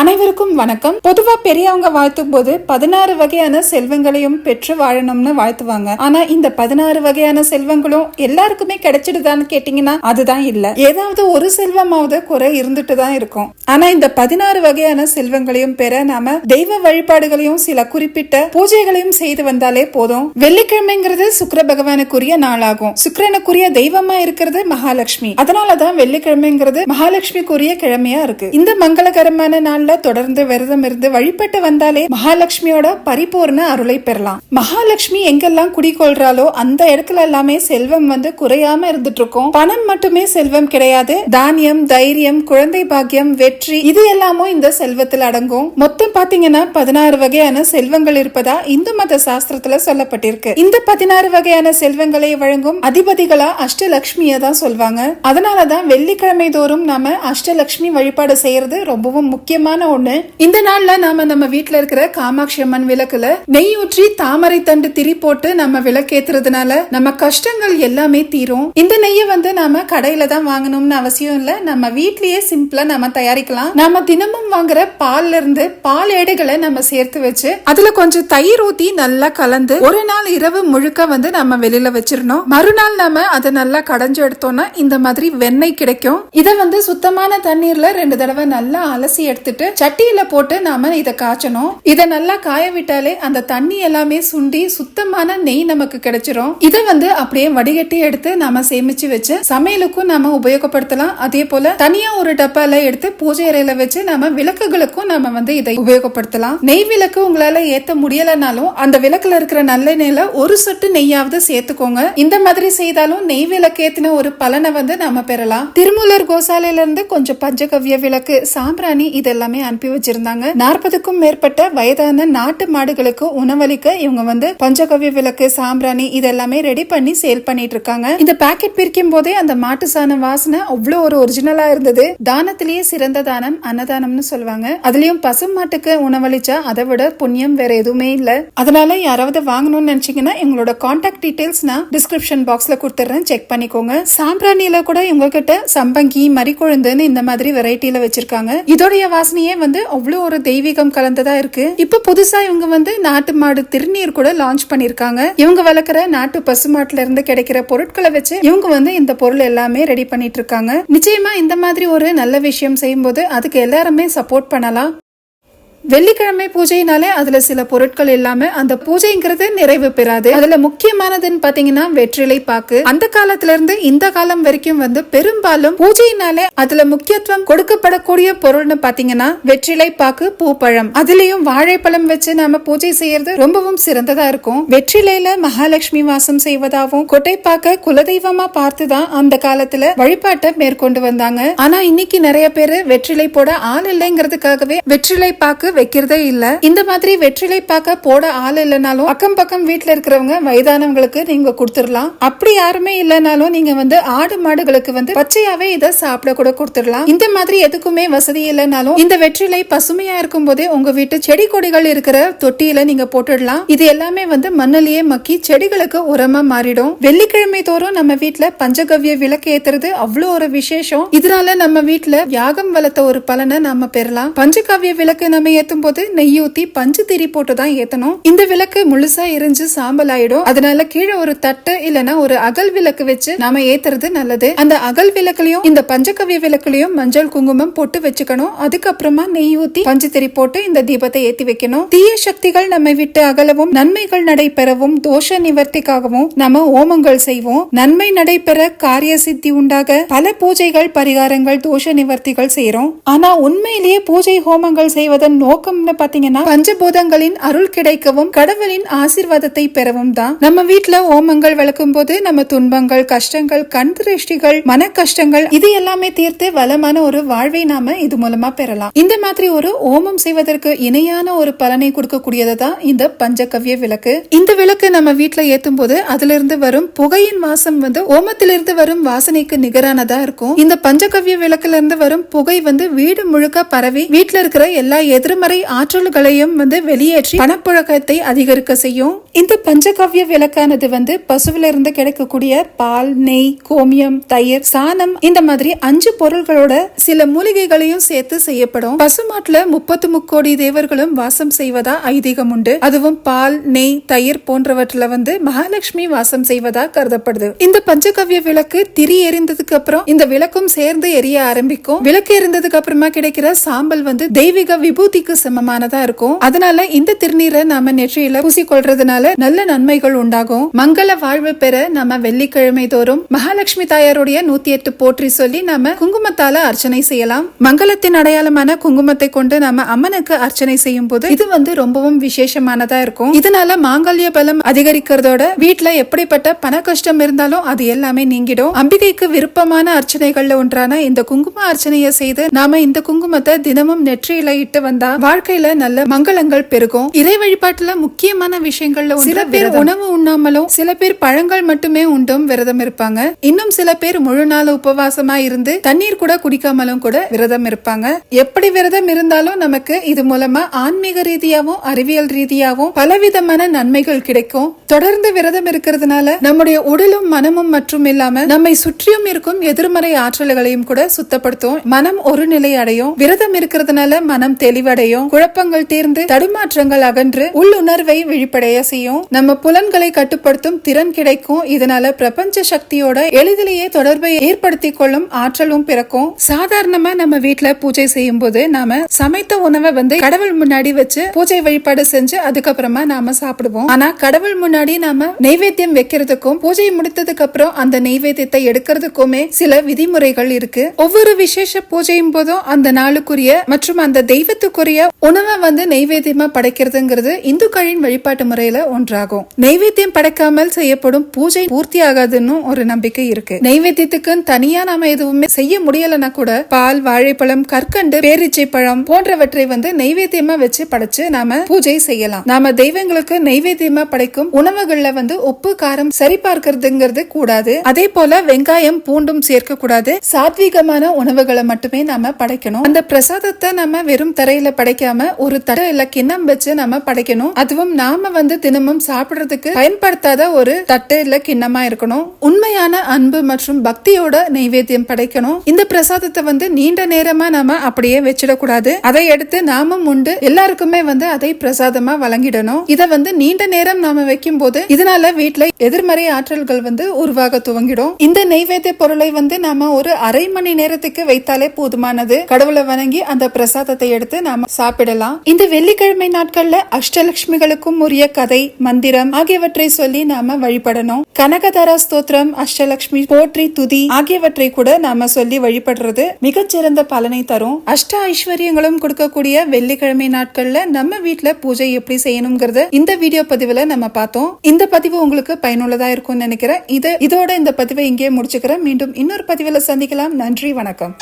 அனைவருக்கும் வணக்கம். பொதுவா பெரியவங்க வாழ்த்தும் போது பதினாறு வகையான செல்வங்களையும் பெற்று வாழணும்னு வாழ்த்துவாங்க. ஆனா இந்த பதினாறு வகையான செல்வங்களும் எல்லாருக்குமே கிடைச்சிடுதான்னு கேட்டீங்கன்னா அதுதான் இல்ல. ஏதாவது ஒரு செல்வமாவது குறை இருந்துட்டு தான் இருக்கும். ஆனா இந்த பதினாறு வகையான செல்வங்களையும் பெற நாம தெய்வ வழிபாடுகளையும் சில குறிப்பிட்ட பூஜைகளையும் செய்து வந்தாலே போதும். வெள்ளிக்கிழமைங்கிறது சுக்கர பகவானுக்குரிய நாளாகும். சுக்கரனுக்குரிய தெய்வமா இருக்கிறது மகாலட்சுமி. அதனாலதான் வெள்ளிக்கிழமைங்கிறது மகாலட்சுமிக்குரிய கிழமையா இருக்கு. இந்த மங்களகரமான நாள் நாள்ல தொடர்ந்து விரதம் இருந்து வழிபட்டு வந்தாலே மகாலட்சுமியோட பரிபூர்ண அருளை பெறலாம். மகாலட்சுமி எங்கெல்லாம் குடிகொள்றாலோ அந்த இடத்துல எல்லாமே செல்வம் வந்து குறையாம இருந்துட்டு இருக்கும் பணம் மட்டுமே செல்வம் கிடையாது. தானியம் தைரியம் குழந்தை பாக்கியம் வெற்றி இது எல்லாமும் இந்த செல்வத்தில் அடங்கும். மொத்தம் பாத்தீங்கன்னா பதினாறு வகையான செல்வங்கள் இருப்பதா இந்து மத சாஸ்திரத்துல சொல்லப்பட்டிருக்கு. இந்த பதினாறு வகையான செல்வங்களை வழங்கும் அதிபதிகளா அஷ்டலக்ஷ்மிய தான் சொல்வாங்க. அதனாலதான் வெள்ளிக்கிழமை தோறும் நாம அஷ்டலக்ஷ்மி வழிபாடு செய்யறது ரொம்பவும் முக்கியமான ஒண்ணு இந்த நாள்ல நாம நம்ம வீட்ல இருக்கிற காமாட்சி அம்மன் விளக்குல நெய் ஊற்றி தாமரை தண்டு திரி போட்டு நம்ம விளக்கேத்துறதுனால நம்ம கஷ்டங்கள் எல்லாமே தீரும். இந்த நெய்யை வந்து நாம கடையில தான் வாங்கணும்னு அவசியம் இல்ல. நம்ம வீட்லயே சிம்பிளா நம்ம தயாரிக்கலாம். நாம தினமும் வாங்குற பால்ல இருந்து பால் எடைகளை நம்ம சேர்த்து வச்சு அதுல கொஞ்சம் தயிர் ஊத்தி நல்லா கலந்து ஒரு நாள் இரவு முழுக்க வந்து நம்ம வெளியில வச்சிடணும். மறுநாள் நாம அதை நல்லா கடைஞ்சு எடுத்தோம்னா இந்த மாதிரி வெண்ணெய் கிடைக்கும். இதை வந்து சுத்தமான தண்ணீர்ல ரெண்டு தடவை நல்லா அலசி எடுத்துட்டு சட்டியில போட்டு நாம இத காய்ச்சணும். இத நல்லா காய விட்டாலே அந்த தண்ணி எல்லாமே சுண்டி சுத்தமான நெய் நமக்கு கிடைச்சிரும். இத வந்து அப்படியே வடிகட்டி எடுத்து நாம சேமிச்சு வச்சு சமையலுக்கும் நாம உபயோகப்படுத்தலாம். அதே போல தனியா ஒரு டப்பால எடுத்து பூஜை அறையில வச்சு நாம விளக்குகளுக்கும் நாம வந்து இதை உபயோகப்படுத்தலாம். நெய் விளக்கு உங்களால ஏத்த முடியலனாலும் அந்த விளக்குல இருக்கிற நல்லெண்ணெயில ஒரு சொட்டு நெய்யாவது சேர்த்துக்கோங்க. இந்த மாதிரி செய்தாலும் நெய் விளக்கு ஏத்தின ஒரு பலனை வந்து நாம பெறலாம். திருமூலர் கோசாலையில இருந்து கொஞ்சம் பஞ்சகவ்ய விளக்கு சாம்பிராணி எல்லாமே அனுப்பி வச்சிருந்தாங்க. நாற்பதுக்கும் மேற்பட்ட வயதான நாட்டு மாடுகளுக்கு உணவளிக்க இவங்க வந்து பஞ்சகவ்ய விளக்கு சாம்பிராணி இதெல்லாமே ரெடி பண்ணி சேல் பண்ணிட்டு இருக்காங்க இந்த பாக்கெட் பிரிக்கும் போதே அந்த மாட்டு சாண வாசனை அவ்வளோ ஒரு ஒரிஜினலா இருந்தது. தானத்திலேயே சிறந்த தானம் அன்னதானம்னு சொல்லுவாங்க. அதுலயும் பசு மாட்டுக்கு உணவளிச்சா அதை விட புண்ணியம் வேற எதுவுமே இல்ல. அதனால யாராவது வாங்கணும்னு நினைச்சீங்கன்னா எங்களோட கான்டாக்ட் டீடைல்ஸ் நான் டிஸ்கிரிப்ஷன் பாக்ஸ்ல கொடுத்துறேன். செக் பண்ணிக்கோங்க. சாம்பிராணியில கூட இவங்க கிட்ட சம்பங்கி மறிக்கொழுந்துன்னு இந்த மாதிரி வெரைட்டில வச்சிருக்காங்க. இதோடைய வாசனையை வந்து அவ்வளோ ஒரு தெய்வீகம் கலந்ததா இருக்கு? இப்போ புதுசா இவங்க வந்து நாட்டு மாடு திருநீர் கூட லான்ச் பண்ணிருக்காங்க. இவங்க வளர்க்குற நாட்டு பசுமாட்டுல இருந்து கிடைக்கிற பொருட்களை வச்சு இவங்க வந்து இந்த பொருள் எல்லாமே ரெடி பண்ணிட்டு இருக்காங்க. நிச்சயமா இந்த மாதிரி ஒரு நல்ல விஷயம் செய்யும்போது அதுக்கு எல்லாருமே சப்போர்ட் பண்ணலாம். வெள்ளிக்கிழமை பூஜைனாலே அதுல சில பொருட்கள் இல்லாம அந்த பூஜைங்கிறது நிறைவு பெறாது. அதுல முக்கியமானதுன்னு பாத்தீங்கன்னா வெற்றிலை பாக்கு. அந்த காலத்துல இருந்து இந்த காலம் வரைக்கும் வந்து பெரும்பாலும் பூஜைனாலே அதுல முக்கியத்துவம் கொடுக்கப்படக்கூடிய பொருள்னு பாத்தீங்கன்னா வெற்றிலை பாக்கு பூப்பழம். அதுலயும் வாழைப்பழம் வச்சு நாம பூஜை செய்யறது ரொம்பவும் சிறந்ததா இருக்கும். வெற்றிலையில மகாலட்சுமி வாசம் செய்வதாகவும் கொட்டைப்பாக்க குலதெய்வமா பார்த்துதான் அந்த காலத்துல வழிபாட்டை மேற்கொண்டு வந்தாங்க. ஆனா இன்னைக்கு நிறைய பேரு வெற்றிலை போட ஆள் இல்லைங்கிறதுக்காகவே வெற்றிலை பாக்கு வைக்கிறதே இல்ல. இந்த மாதிரி வெற்றிலை பாக்க போட ஆள் இல்லைனாலும் அக்கம் பக்கம் வீட்டுல இருக்கிறவங்க வயதானவங்களுக்கு நீங்க கொடுத்துடலாம். அப்படி யாருமே இல்லைனாலும் நீங்க வந்து ஆடு மாடுகளுக்கு வந்து பச்சையாவே இதை சாப்பிட கூட கொடுத்துடலாம். இந்த மாதிரி எதுக்குமே வசதி இல்லைனாலும் இந்த வெற்றிலை பசுமையா இருக்கும் போதே உங்க வீட்டு செடி கொடிகள் இருக்கிற தொட்டியில நீங்க போட்டுடலாம். இது எல்லாமே வந்து மண்ணிலேயே மக்கி செடிகளுக்கு உரமா மாறிடும். வெள்ளிக்கிழமை தோறும் நம்ம வீட்டுல பஞ்சகவ்ய விளக்கு ஏத்துறது அவ்வளவு ஒரு விசேஷம். இதனால நம்ம வீட்டுல யாகம் வளர்த்த ஒரு பலனை நாம பெறலாம். பஞ்சகவ்ய விளக்கு நம்ம ஏத்தும் போது நெய் ஊத்தி பஞ்சு திரி போட்டு தான் ஏத்தணும். இந்த விளக்கு முழுசா எரிஞ்சு சாம்பல் ஆயிடும் அதனால கீழே ஒரு தட்டு இல்லனா ஒரு அகல் விளக்கு வச்சு நாம ஏத்துறது நல்லது. அந்த அகல் விளக்குலயும் இந்த பஞ்சகவ்ய விளக்குலயும் மஞ்சள் குங்குமம் போட்டு வச்சுக்கணும். அதுக்கப்புறமா நெய் ஊத்தி பஞ்சு திரி போட்டு இந்த தீபத்தை ஏத்தி வைக்கணும். தீய சக்திகள் நம்மை விட்டு அகலவும் நன்மைகள் நடைபெறவும் தோஷ நிவர்த்திக்காகவும் நம்ம ஓமங்கள் செய்வோம். நன்மை நடைபெற காரிய சித்தி உண்டாக பல பூஜைகள் பரிகாரங்கள் தோஷ நிவர்த்திகள் செய்யறோம் ஆனா உண்மையிலேயே பூஜை ஹோமங்கள் செய்வதன் நோக்கம்னு பாத்தீங்கன்னா பஞ்சபூதங்களின் அருள் கிடைக்கவும் கடவுளின் ஆசீர்வாதத்தை பெறவும் தான் நம்ம வீட்டுல ஓமங்கள் விளக்கும் போது நம்ம துன்பங்கள் கஷ்டங்கள் கண் திருஷ்டிகள் மன கஷ்டங்கள் இது எல்லாமே தீர்த்து வளமான ஒரு வாழ்வை நாம இது மூலமா பெறலாம். இந்த மாதிரி ஒரு ஓமம் செய்வதற்கு இணையான ஒரு பலனை கொடுக்கக்கூடியது தான் இந்த பஞ்சகவ்ய விளக்கு. இந்த விளக்கு நம்ம வீட்டுல ஏத்தும் போது அதுல இருந்து வரும் புகையின் வாசம் வந்து ஓமத்திலிருந்து வரும் வாசனைக்கு நிகரானதா இருக்கும். இந்த பஞ்சகவ்ய விளக்குல இருந்து வரும் புகை வந்து வீடு முழுக்க பரவி வீட்டுல இருக்கிற எல்லா எதிர்மறை எதிர்மறை ஆற்றல்களையும் வந்து வெளியேற்றி பணப்புழக்கத்தை அதிகரிக்க செய்யும். இந்த பஞ்சகவ்ய விளக்கானது வந்து பசுவில இருந்து கிடைக்கக்கூடிய பால் நெய் கோமியம் தயிர் சாணம் இந்த மாதிரி அஞ்சு பொருள்களோட சில மூலிகைகளையும் சேர்த்து செய்யப்படும். பசுமாட்டுல முப்பத்து முக்கோடி தேவர்களும் வாசம் செய்வதா ஐதீகம் உண்டு. அதுவும் பால் நெய் தயிர் போன்றவற்றில வந்து மகாலட்சுமி வாசம் செய்வதா கருதப்படுது. இந்த பஞ்சகவ்ய விளக்கு திரி எரிந்ததுக்கு அப்புறம் இந்த விளக்கும் சேர்ந்து எரிய ஆரம்பிக்கும். விளக்கு எரிந்ததுக்கு அப்புறமா கிடைக்கிற சாம்பல் வந்து தெய்வீக விபூதி விபூதிக்கு சமமானதா இருக்கும். அதனால இந்த திருநீரை நாம நெற்றியில பூசிக்கொள்றதுனால நல்ல நன்மைகள் உண்டாகும். மங்கள வாழ்வு பெற நாம வெள்ளிக்கிழமை தோறும் மகாலட்சுமி தாயாருடைய நூத்தி எட்டு போற்றி சொல்லி நாம குங்குமத்தால அர்ச்சனை செய்யலாம். மங்களத்தின் அடையாளமான குங்குமத்தை கொண்டு நாம அம்மனுக்கு அர்ச்சனை செய்யும் போது இது வந்து ரொம்பவும் விசேஷமானதா இருக்கும். இதனால மாங்கல்ய பலம் அதிகரிக்கிறதோட வீட்டுல எப்படிப்பட்ட பண கஷ்டம் இருந்தாலும் அது எல்லாமே நீங்கிடும். அம்பிகைக்கு விருப்பமான அர்ச்சனைகள்ல ஒன்றான இந்த குங்கும அர்ச்சனையை செய்து நாம இந்த குங்குமத்தை தினமும் நெற்றியில இட்டு வந்தா வாழ்க்கையில நல்ல மங்களங்கள் பெருகும். இறை வழிபாட்டுல முக்கியமான விஷயங்கள்ல சில பேர் உணவு உண்ணாமலும் சில பேர் பழங்கள் மட்டுமே உண்டும் விரதம் இருப்பாங்க. இன்னும் சில பேர் முழு நாள் உபவாசமா இருந்து தண்ணீர் கூட குடிக்காமலும் கூட விரதம் இருப்பாங்க. எப்படி விரதம் இருந்தாலும் நமக்கு இது மூலமா ஆன்மீக ரீதியாவும் அறிவியல் ரீதியாவும் பலவிதமான நன்மைகள் கிடைக்கும். தொடர்ந்து விரதம் இருக்கிறதுனால நம்முடைய உடலும் மனமும் மற்றும் இல்லாம நம்மை சுற்றியும் இருக்கும் எதிர்மறை ஆற்றல்களையும் கூட சுத்தப்படுத்தும். மனம் ஒரு நிலை அடையும். விரதம் இருக்கிறதுனால மனம் தெளிவடையும். குழப்பங்கள் தீர்ந்து தடுமாற்றங்கள் அகன்று உள்ளுணர்வை விழிப்படைய செய்யும். நம்ம புலன்களை கட்டுப்படுத்தும் திறன் கிடைக்கும். இதனால பிரபஞ்ச சக்தியோட எளிதிலேயே தொடர்பை ஏற்படுத்தி கொள்ளும் ஆற்றலும் பிறக்கும். சாதாரணமா நம்ம வீட்டுல பூஜை செய்யும் போது நாம சமைத்த உணவை வந்து கடவுள் முன்னாடி வச்சு பூஜை வழிபாடு செஞ்சு அதுக்கப்புறமா நாம சாப்பிடுவோம். ஆனா கடவுள் முன்னாடி நாம நெய்வேத்தியம் வைக்கிறதுக்கும் பூஜை முடித்ததுக்கு அப்புறம் அந்த நெய்வேத்தியத்தை எடுக்கிறதுக்குமே சில விதிமுறைகள் இருக்கு. ஒவ்வொரு விசேஷ பூஜையும் போதும் அந்த நாளுக்குரிய மற்றும் அந்த தெய்வத்துக்குரிய உணவை வந்து நெய்வேத்தியமா படைக்கிறதுங்கிறது இந்துக்களின் வழிபாட்டு முறையில ஒன்றாகும். நெய்வேத்தியம் படைக்காமல் செய்யப்படும் பூஜை பூர்த்தி ஆகாதுன்னு ஒரு நம்பிக்கை இருக்கு. நெய்வேத்தியத்துக்கு தனியா நாம எதுவுமே செய்ய முடியலன்னா கூட பால் வாழைப்பழம் கற்கண்டு பேரிச்சை பழம் போன்றவற்றை வந்து நெய்வேத்தியமா வச்சு படைச்சு நாம பூஜை செய்யலாம். நாம தெய்வங்களுக்கு நெய்வேத்தியமா படைக்கும் உணவுகள்ல வந்து உப்பு காரம் சரி பார்க்கறதுங்கிறது கூடாது. அதே போல வெங்காயம் பூண்டும் சேர்க்க கூடாது சாத்வீகமான உணவுகளை மட்டுமே நாம படைக்கணும். அந்த பிரசாதத்தை நம்ம வெறும் தரையில படைக்காம ஒரு தட்டு இல்ல கிண்ணம் வச்சு நம்ம படைக்கணும். அதுவும் நாம வந்து தினமும் சாப்பிடுறதுக்கு பயன்படுத்தாத ஒரு தட்டு இல்ல கிண்ணமா இருக்கணும். உண்மையான அன்பு மற்றும் பக்தியோட நெய்வேத்தியம் படைக்கணும். இந்த பிரசாதத்தை வந்து நீண்ட நேரமா நாம அப்படியே வச்சிடக்கூடாது. அதை எடுத்து நாமும் உண்டு எல்லாருக்குமே வந்து அதை பிரசாதமா வழங்கிடணும். இதை வந்து நீண்ட நேரம் நாம வைக்கும் போது இதனால வீட்டுல எதிர்மறை ஆற்றல்கள் வந்து உருவாக துவங்கிடும். இந்த நெய்வேத்திய பொருளை வந்து நாம ஒரு அரை மணி நேரத்துக்கு வைத்தாலே போதுமானது. கடவுளை வணங்கி அந்த பிரசாதத்தை எடுத்து நாம சாப்பிடலாம். இந்த வெள்ளிக்கிழமை நாட்கள்ல அஷ்டலட்சுமிகளுக்கும் உரிய கதை மந்திரம் ஆகியவற்றை சொல்லி நாம வழிபடணும். கனகதாரா ஸ்தோத்திரம் அஷ்டலட்சுமி போற்றி துதி ஆகியவற்றை கூட நாம சொல்லி வழிபடுறது மிகச்சிறந்த பலனை தரும். அஷ்ட ஐஸ்வர்யங்களும் கொடுக்கக்கூடிய வெள்ளிக்கிழமை நாட்கள்ல நம்ம வீட்டுல பூஜை எப்படி செய்யணுங்கிறது இந்த வீடியோ பதிவுல நம்ம பார்த்தோம். இந்த பதிவு உங்களுக்கு பயனுள்ளதா இருக்கும்னு நினைக்கிறேன். இது இதோட இந்த பதிவை இங்கே முடிச்சுக்கிறேன். மீண்டும் இன்னொரு பதிவுல சந்திக்கலாம். நன்றி வணக்கம்.